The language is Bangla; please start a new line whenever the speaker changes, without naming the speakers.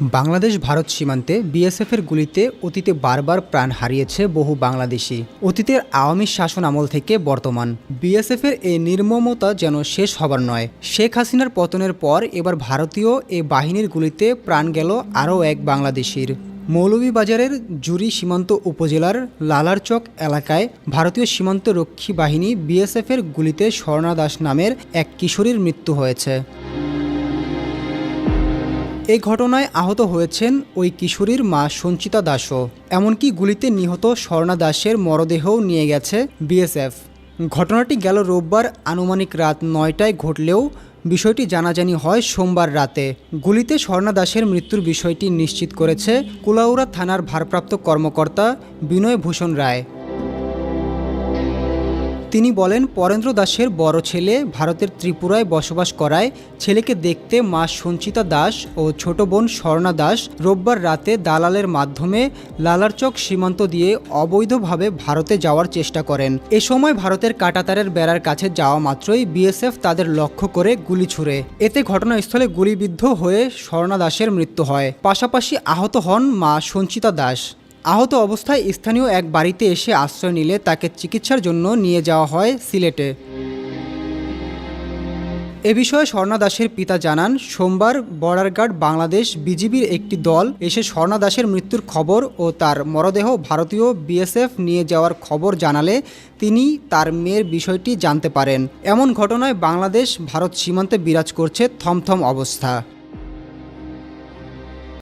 বাংলাদেশ ভারত সীমান্তে বিএসএফের গুলিতে অতীতে বারবার প্রাণ হারিয়েছে বহু বাংলাদেশি। অতীতের আওয়ামী শাসন আমল থেকে বর্তমান। বিএসএফের এই নির্মমতা যেন শেষ হবার নয়। শেখ হাসিনার পতনের পর এবার ভারতীয় এ বাহিনীর গুলিতে প্রাণ গেল আরও এক বাংলাদেশির। মৌলভীবাজারের জুরি সীমান্ত উপজেলার লালারচক এলাকায় ভারতীয় সীমান্ত রক্ষী বাহিনী বিএসএফের গুলিতে স্বর্ণা দাস নামের এক কিশোরীর মৃত্যু হয়েছে। এই ঘটনায় আহত হয়েছেন ওই কিশোরীর মা সঞ্চিতা দাসও। এমনকি গুলিতে নিহত স্বর্ণা দাসের মরদেহও নিয়ে গেছে বিএসএফ ঘটনাটি গেল রোববার আনুমানিক রাত নয়টায় ঘটলেও বিষয়টি জানাজানি হয় সোমবার রাতে। গুলিতে স্বর্ণা দাসের মৃত্যুর বিষয়টি নিশ্চিত করেছে কুলাউড়া থানার ভারপ্রাপ্ত কর্মকর্তা বিনয় ভূষণ রায়। তিনি বলেন, পরেন্দ্র দাসের বড় ছেলে ভারতের ত্রিপুরায় বসবাস করায় ছেলেকে দেখতে মা সঞ্চিতা দাস ও ছোট বোন স্বর্ণা দাস রোববার রাতে দালালের মাধ্যমে লালারচক সীমান্ত দিয়ে অবৈধভাবে ভারতে যাওয়ার চেষ্টা করেন। এ সময় ভারতের কাটাতারের বেড়ার কাছে যাওয়া মাত্রই বিএসএফ তাদের লক্ষ্য করে গুলি ছুড়ে। এতে ঘটনাস্থলে গুলিবিদ্ধ হয়ে স্বর্ণা দাসের মৃত্যু হয়। পাশাপাশি আহত হন মা সঞ্চিতা দাস। আহত অবস্থায় স্থানীয় এক বাড়িতে এসে আশ্রয় নিলে তাকে চিকিৎসার জন্য নিয়ে যাওয়া হয় সিলেটে। এ বিষয়ে স্বর্ণা দাসের পিতা জানান, সোমবার বর্ডার গার্ড বাংলাদেশ বিজিবির একটি দল এসে স্বর্ণা দাসের মৃত্যুর খবর ও তার মরদেহ ভারতীয় বিএসএফ নিয়ে যাওয়ার খবর জানালে তিনি তার মেয়ের বিষয়টি জানতে পারেন। এমন ঘটনায় বাংলাদেশ ভারত সীমান্তে বিরাজ করছে থমথম অবস্থা।